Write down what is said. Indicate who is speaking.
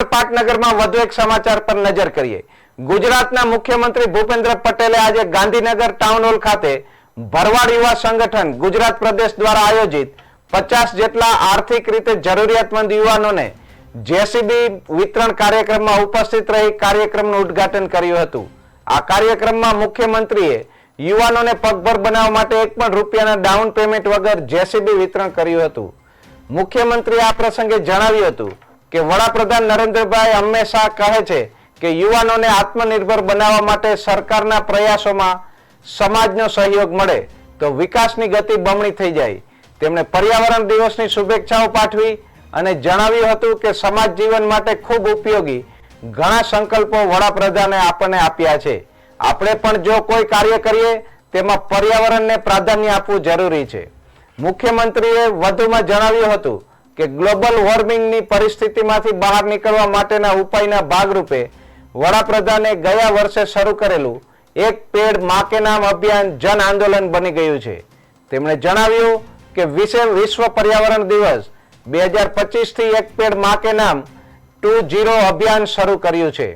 Speaker 1: પાટનગરમાં વધુ એક સમાચાર પર નજર કરીએ. ગુજરાતના મુખ્યમંત્રી ભૂપેન્દ્ર પટેલે આજે ગાંધીનગર ટાઉન હોલ ખાતે ભરવાડ યુવા સંગઠન ગુજરાત પ્રદેશ દ્વારા આયોજિત પચાસ જેટલા આર્થિક રીતે જરૂરિયાતમંદ યુવાનોને જેસીબી વિતરણ કાર્યક્રમમાં ઉપસ્થિત રહી કાર્યક્રમનું ઉદ્ઘાટન કર્યું હતું. આ કાર્યક્રમમાં મુખ્યમંત્રીએ યુવાનોને પગભર બનાવવા માટે એક પણ રૂપિયાના ડાઉન પેમેન્ટ વગર જેસીબી વિતરણ કર્યું હતું. મુખ્યમંત્રીએ આ પ્રસંગે જણાવ્યું હતું કે વડાપ્રધાન નરેન્દ્રભાઈ હંમેશા કહે છે કે યુવાનોને આત્મનિર્ભર બનાવવા માટે સરકારના પ્રયાસોમાં સમાજનો સહયોગ મળે તો વિકાસની ગતિ બમણી થઈ જાય. તેમણે પર્યાવરણ દિવસની શુભેચ્છાઓ પાઠવી અને જણાવ્યું હતું કે સમાજ જીવન માટે ખૂબ ઉપયોગી ઘણા સંકલ્પો વડાપ્રધાને આપણને આપ્યા છે. આપણે પણ જો કોઈ કાર્ય કરીએ, તેમાં પર્યાવરણને પ્રાધાન્ય આપવું જરૂરી છે. મુખ્યમંત્રીએ વધુમાં જણાવ્યું હતું કે ગ્લોબલ વોર્મિંગની પરિસ્થિતિમાંથી બહાર નીકળવા માટેના ઉપાયના ભાગરૂપે વડાપ્રધાને ગયા વર્ષે શરૂ કરેલું એક પેડ મા નામ અભિયાન જન આંદોલન બની ગયું છે. તેમણે જણાવ્યું કે વિશે વિશ્વ પર્યાવરણ દિવસ બે હજાર પચીસથી એક પેડ મા કે નામ ટુ જીરો અભિયાન શરૂ કર્યું છે.